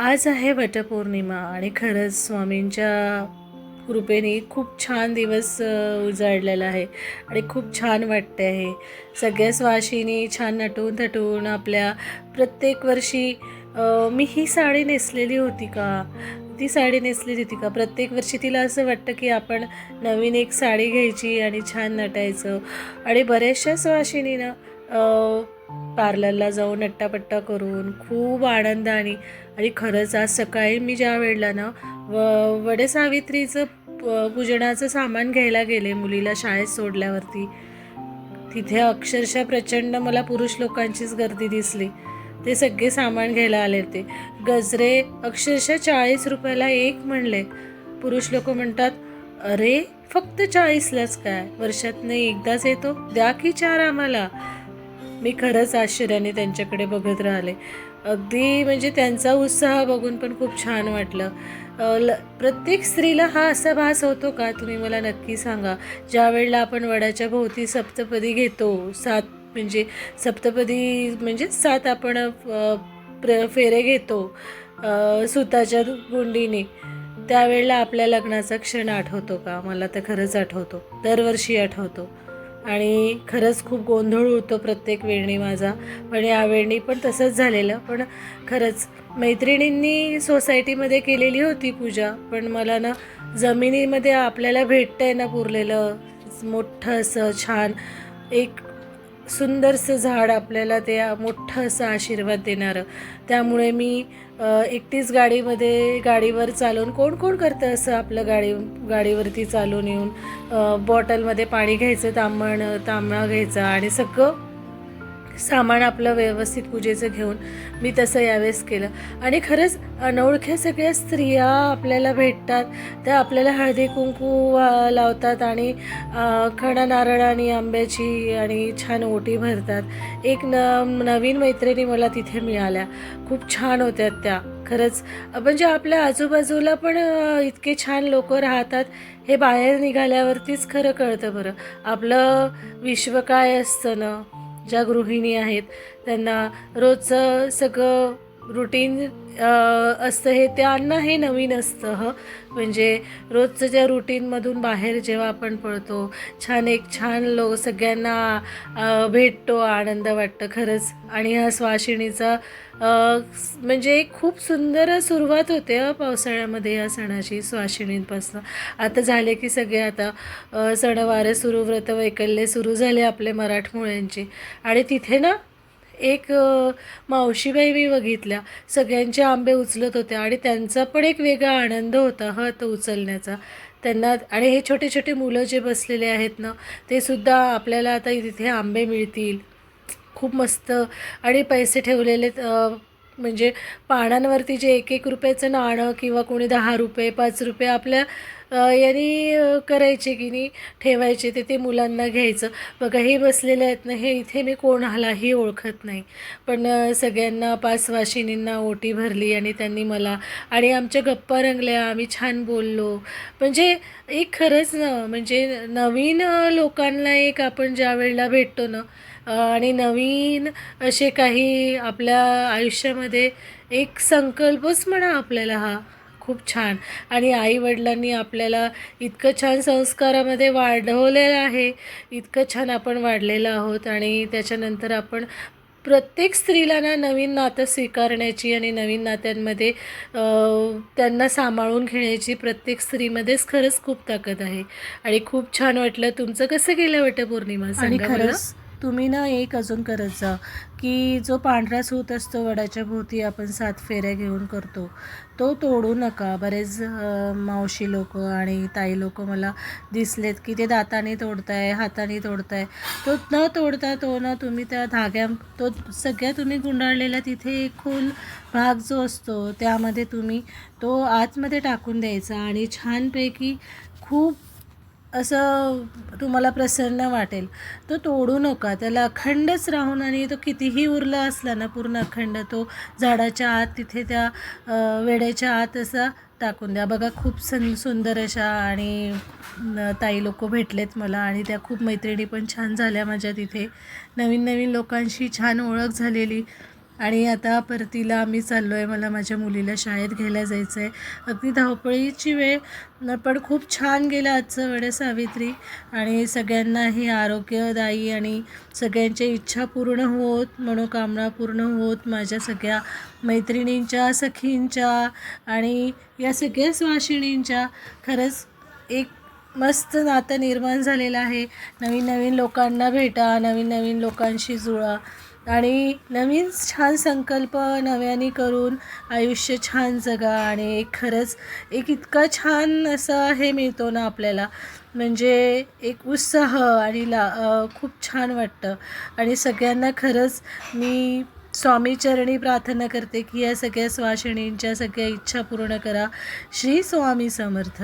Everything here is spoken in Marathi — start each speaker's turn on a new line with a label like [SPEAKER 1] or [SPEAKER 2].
[SPEAKER 1] आज आहे वटपौर्णिमा आणि खरंच स्वामींच्या कृपेने खूप छान दिवस उजाडलेला आहे आणि खूप छान वाटते आहे. सगळ्या स्वाशिनी छान नटून थटून आपल्या प्रत्येक वर्षी मी ही साडी नेसलेली होती का? ती साडी नेसलेली होती का? प्रत्येक वर्षी तिला असं वाटतं की आपण नवीन एक साडी घ्यायची आणि छान नटायचं. आणि बऱ्याचशा स्वाशिनीनं पार्लरला जाऊन नट्टापट्टा करून खूप आनंदाने आणि खरंच आज सकाळी मी ज्या वेळेला ना व वडेसावित्रीचं पूजनाचं सामान घ्यायला गेले मुलीला शाळेत सोडल्यावरती तिथे अक्षरशः प्रचंड मला पुरुष लोकांचीच गर्दी दिसली. ते सगळे सामान घ्यायला आले ते गजरे अक्षरशः चाळीस रुपयाला एक म्हणले. पुरुष लोक म्हणतात अरे फक्त चाळीसलाच काय? वर्षातनं एकदाच येतो? द्या की चार आम्हाला. मी खरंच आश्चर्याने त्यांच्याकडे बघत राहिले. अगदी म्हणजे त्यांचा उत्साह बघून पण खूप छान वाटलं. ल प्रत्येक स्त्रीला हा असा भास होतो का? तुम्ही मला नक्की सांगा. ज्या वेळेला आपण वडाच्या भोवती सप्तपदी घेतो सात म्हणजे सप्तपदी म्हणजे सात आपण प्र फेरे घेतो सुताच्या गुंडीने त्यावेळेला आपल्या लग्नाचा क्षण आठवतो का? मला तर खरंच आठवतो. दरवर्षी आठवतो. आणि खरंच खूप गोंधळ होतो प्रत्येक वेळणी माझा. पण यावेळी पण तसंच झालेलं. पण खरंच मैत्रिणींनी सोसायटीमध्ये केलेली होती पूजा. पण मला ना जमिनीमध्ये आपल्याला भेटतंय ना पुरलेलं. मोठं असं छान. एक सुंदरसं झाड आपल्याला ते मोठं असं आशीर्वाद देणारं. त्यामुळे मी एकटीच गाडीमध्ये गाडीवर चालवून कोण कोण करतं असं आपलं गाडी गाडीवरती चालून येऊन बॉटलमध्ये पाणी घ्यायचं तांबण तांबळा घ्यायचा आणि सगळं सामान आपलं व्यवस्थित पूजेचं घेऊन मी तसं यावेळेस केलं. आणि खरंच अनोळख्या सगळ्या स्त्रिया आपल्याला भेटतात. त्या आपल्याला हळदी कुंकू लावतात आणि अ, खणा नारळ आणि आंब्याची आणि छान ओटी भरतात. एक न नवीन मैत्रिणी मला तिथे मिळाल्या. खूप छान होत्या त्या. खरंच म्हणजे आपल्या आजूबाजूला पण इतके छान लोक राहतात हे बाहेर निघाल्यावरतीच खरं कळतं बरं. आपलं विश्व काय असतं ना? ज्या गृहिणी आहेत त्यांना रोजचं सगळं रुटीन असतं हे त्यांना हे नवीन असतं ह. म्हणजे रोजचं ज्या रुटीनमधून बाहेर जेव्हा आपण पळतो छान एक छान लोक सगळ्यांना भेटतो आनंद वाटतं खरंच. आणि ह्या स्वाशिणीचा म्हणजे एक खूप सुंदर सुरुवात होते पावसाळ्यामध्ये या सणाची स्वाशिणींपासून. आता झाले की सगळे आता सणवारे सुरू व्रत वैकल्य सुरू झाले आपले मराठमोळ्यांचे. आणि तिथे ना एक मावशीबाई मी बघितल्या. सगळ्यांचे आंबे उचलत होत्या आणि त्यांचा पण एक वेगळा आनंद होता हत तो उचलण्याचा. त्यांना आणि हे छोटे छोटे मुलं जे बसलेले आहेत ना ते सुद्धा आपल्याला आता तिथे आंबे मिळतील. खूप मस्त. आणि पैसे ठेवलेले म्हणजे पानांवरती जे एक एक रुपयाचं नाणं किंवा कोणी दहा रुपये पाच रुपये आपल्या यांनी करायचे की नाही ठेवायचे ते ते मुलांना घ्यायचं. बघा हे बसलेले आहेत ना हे इथे मी कोणालाही ओळखत नाही. पण सगळ्यांना पाच वाशिनींना ओटी भरली आणि त्यांनी मला आणि आमच्या गप्पा रंगल्या आम्ही छान बोललो. म्हणजे एक खरंच ना म्हणजे नवीन लोकांना एक आपण ज्या वेळेला भेटतो ना आणि नवीन असे काही आपल्या आयुष्यामध्ये एक संकल्पच म्हणा आपल्याला हा. खूप छान. आणि आईवडिलांनी आपल्याला इतकं छान संस्कारामध्ये वाढवलेलं आहे. इतकं छान आपण वाढलेलं आहोत आणि त्याच्यानंतर आपण प्रत्येक स्त्रीला ना नवीन नातं स्वीकारण्याची आणि नवीन नात्यांमध्ये त्यांना सांभाळून घेण्याची प्रत्येक स्त्रीमध्येच खरंच खूप ताकद आहे. आणि खूप छान वाटलं. तुमचं कसं गेलं वटपौर्णिमा?
[SPEAKER 2] आणि
[SPEAKER 1] सांगा मला.
[SPEAKER 2] खरंच तुम्ही ना एक अजून करत जा की जो पांढरा सूत असतो वडाच्या भोवती आपण सात फेऱ्या घेऊन करतो तो तोडू नका. बरेच मावशी लोक आणि ताई लोक मला दिसलेत की ते दाताने तोडताय हाताने तोडताय. तो न तोडता तो ना तुम्ही त्या धाग्या तो सगळ्या तुम्ही गुंडाळलेला तिथे एक खोल भाग जो असतो त्यामध्ये तुम्ही तो आतमध्ये टाकून द्यायचा आणि छानपैकी खूप असं तुम्हाला प्रसन्न वाटेल. तो तोडू नका. त्याला अखंडच राहून आणि तो कितीही उरला असला ना पूर्ण अखंड तो झाडाच्या आत तिथे त्या वेड्याच्या आत असा टाकून द्या. बघा खूप सं सुंदर अशा आणि ताई लोक भेटलेत मला आणि त्या खूप मैत्रिणी पण छान झाल्या माझ्या तिथे. नवीन नवीन लोकांशी छान ओळख झालेली.
[SPEAKER 1] आणि आता परतीला आम्ही चाललो आहे मला माझ्या मुलीला शाळेत घ्यायला जायचं आहे अगदी धावपळीची वेळ पण खूप छान गेला आजचं वडे सावित्री. आणि सगळ्यांनाही आरोग्यदायी आणि सगळ्यांच्या इच्छा पूर्ण होत मनोकामना पूर्ण होत माझ्या सगळ्या मैत्रिणींच्या सखींच्या आणि या सगळ्या स्वाशिणींच्या खरंच एक मस्त नातं निर्माण झालेलं आहे. नवीन नवीन लोकांना भेटा नवीन नवीन लोकांशी जुळा. आणि नवीन छान संकल्प नव्याने करून आयुष्य छान जगा आणि एक खरंच एक इतका छान असं हे मिळतो ना आपल्याला. म्हणजे एक उत्साह आणि ला खूप छान वाटतं. आणि सगळ्यांना खरंच मी स्वामीचरणी प्रार्थना करते की या सगळ्या स्वाशिणींच्या सगळ्या इच्छा पूर्ण करा. श्री स्वामी समर्थ.